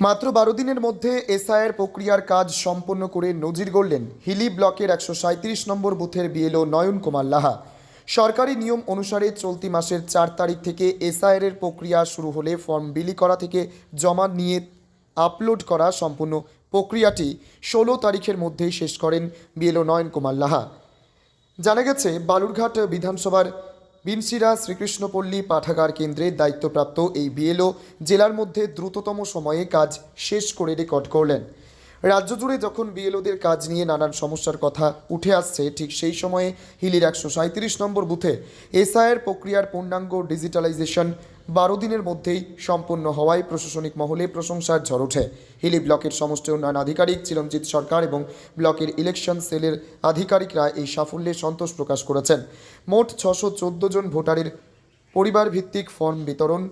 মাত্র বারো দিনের মধ্যে এসআইয়ের প্রক্রিয়ার কাজ সম্পন্ন করে নজির গড়লেন হিলি ব্লকের একশো নম্বর বুথের বিএলও নয়ন কুমার লাহা। সরকারি নিয়ম অনুসারে চলতি মাসের চার তারিখ থেকে এসআইয়ের প্রক্রিয়া শুরু হলে ফর্ম বিলি করা থেকে জমা নিয়ে আপলোড করা সম্পূর্ণ প্রক্রিয়াটি ষোলো তারিখের মধ্যেই শেষ করেন বিএলও নয়ন কুমার লাহা। জানা গেছে, বালুরঘাট বিধানসভার বিনসিরা শ্রীকৃষ্ণপল্লী পাঠাগার কেন্দ্রের দায়িত্বপ্রাপ্ত এই বিএলও জেলার মধ্যে দ্রুততম সময়ে কাজ শেষ করে রেকর্ড করলেন। রাজ্য জুড়ে যখন বিএলওদের কাজ নিয়ে নানান সমস্যার কথা উঠে আসছে, ঠিক সেই সময়ে হিলির একশো নম্বর বুথে এসআইয়ের প্রক্রিয়ার পূর্ণাঙ্গ ডিজিটালাইজেশন বারো দিনের মধ্যেই সম্পূর্ণ হওয়ায় প্রশাসনিক মহলে প্রশংসার ঝড় ওঠে। হিলি ব্লকের সমষ্টি উন্নয়ন আধিকারিক, চিরঞ্জিত সরকার এবং ব্লকের ইলেকশন সেলের আধিকারিকরা এই সাফল্যে সন্তোষ প্রকাশ করেছেন। মোট ছশো জন ভোটারের পরিবার ভিত্তিক ফর্ম বিতরণ,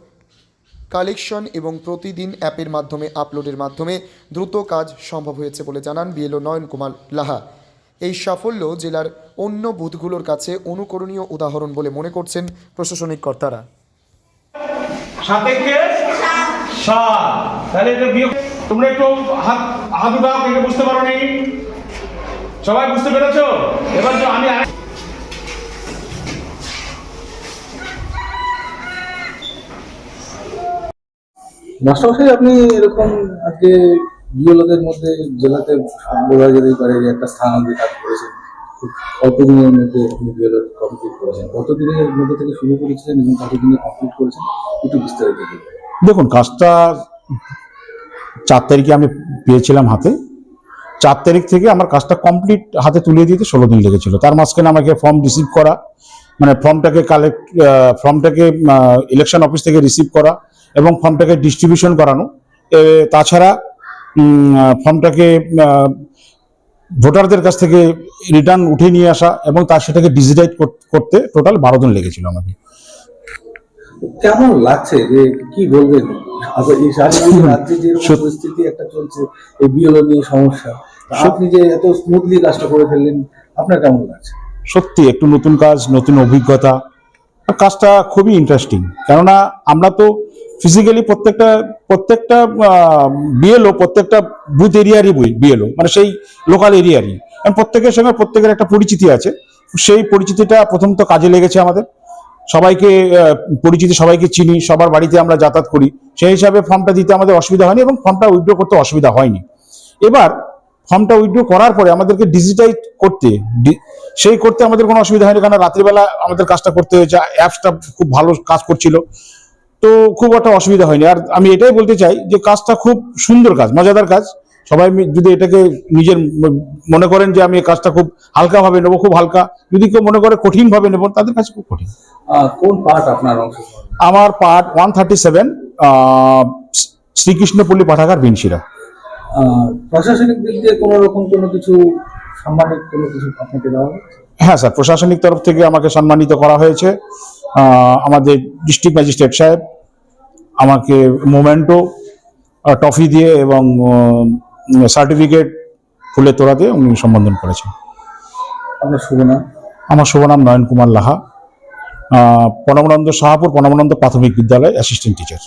কালেকশন এবং প্রতিদিন অ্যাপের মাধ্যমে, আপলোডের মাধ্যমে দ্রুত কাজ সম্ভব হয়েছে বলে জানান বিএলও নয়ন কুমার লাহা। এই সাফল্য জেলার অন্য বুথগুলোর কাছে অনুকরণীয় উদাহরণ বলে মনে করছেন প্রশাসনিক কর্তারা। সাপেক্ষে সাত। তাহলে এটা বিয়োগ তোমরা একটু হাত হাত উঠাও কে কে বুঝতে পারো নি সবাই বুঝতে পেরেছ? এবার তো আমি মাস্টারমশাই, আপনি এরকম আজকে বিএলওদের মধ্যে জেলাতে বলা যেতেই পারে একটা স্থান অধিকার করেছেন। মধ্যে কমপ্লিট করেছেন। কত দিনের মধ্যে থেকে শুরু করেছিলেন এবং কত দিনে কমপ্লিট করেছেন? একটু বিস্তারিত দেখুন, কাজটা চার তারিখে আমি পেয়েছিলাম হাতে। চার তারিখ থেকে আমার কাজটা কমপ্লিট হাতে তুলে দিতে ষোলো দিন লেগেছিল। তার মাঝখানে আমাকে ফর্ম রিসিভ করা মানে ফর্মটাকে কালেক্ট ফর্মটাকে ইলেকশন অফিস থেকে রিসিভ করা এবং ফর্মটাকে ডিস্ট্রিবিউশন করানো। তাছাড়া ফর্মটাকে ভোটারদের কাছ থেকে রিটার্ন উঠে নিয়ে আসা এবং তার সেটাকে ডিজিটাইজ করতে টোটাল বারো দিন লেগেছিল আমাকে। কেমন লাগছে যে কি বলবেন আচ্ছা এই সারাদিন রাজ্যে যে পরিস্থিতি একটা চলছে এই বিএলও নিয়ে সমস্যা আপনি যে এত স্মুথলি কাজটা করে ফেললেন আপনার কেমন লাগছে? সত্যি একটু নতুন কাজ নতুন অভিজ্ঞতা কাজটা খুবই ইন্টারেস্টিং কেননা আমরা তো ফিজিক্যালি প্রত্যেকটা প্রত্যেকটা বিএলও প্রত্যেকটা বুথ এরিয়ারই বই বিএলও মানে সেই লোকাল এরিয়ারই কারণ প্রত্যেকের সঙ্গে প্রত্যেকের একটা পরিচিতি আছে। সেই পরিচিতিটা প্রথম তো কাজে লেগেছে আমাদের। সবাইকে পরিচিতি সবাইকে চিনি, সবার বাড়িতে আমরা যাতায়াত করি। সেই হিসাবে ফর্মটা দিতে আমাদের অসুবিধা হয়নি এবং ফর্মটা উইথড্র করতে অসুবিধা হয়নি। এবার ফর্মটা উইথড্র করার পরে আমাদেরকে ডিজিটাইজ করতে সেই করতে আমাদের কোনো অসুবিধা হয়নি। কারণ রাত্রিবেলা আমাদের কাজটা করতে হয়েছে। অ্যাপসটা খুব ভালো কাজ করছিল। তো খুব একটা অসুবিধা হয়নি। আর আমি এটাই বলতে চাই যে কাজটা খুব সুন্দর কাজ মজাদার কাজ। সবাই যদি এটাকে নিজের মনে করেন যে আমি এই কাজটা খুব হালকাভাবে নেব খুব হালকা। যদি কেউ মনে করে কঠিনভাবে নেব তাদের কাছে খুব কঠিন। কোন পার্ট আপনার আমার part one thirty seven Srikrishnapalli পাঠাগার বিনশিরা প্রশাসনিক দিক দিয়ে কোনো রকম কোনো কিছু সাম্মানিক কোনো কিছু আপনাকে দেওয়া হ্যাঁ স্যার প্রশাসনিক তরফ থেকে আমাকে সম্মানিত করা হয়েছে। আমাদের ডিস্ট্রিক্ট ম্যাজিস্ট্রেট সাহেব আমাকে মোমেন্টো ট্রফি দিয়ে এবং সার্টিফিকেট ফুলে তোলা দিয়ে উনি সম্বোধন করেছেন। আপনার শুভনাম আমার শুভনাম নয়ন কুমার লাহা। প্রণবানন্দ শাহাপুর প্রণবানন্দ প্রাথমিক বিদ্যালয় অ্যাসিস্ট্যান্ট টিচার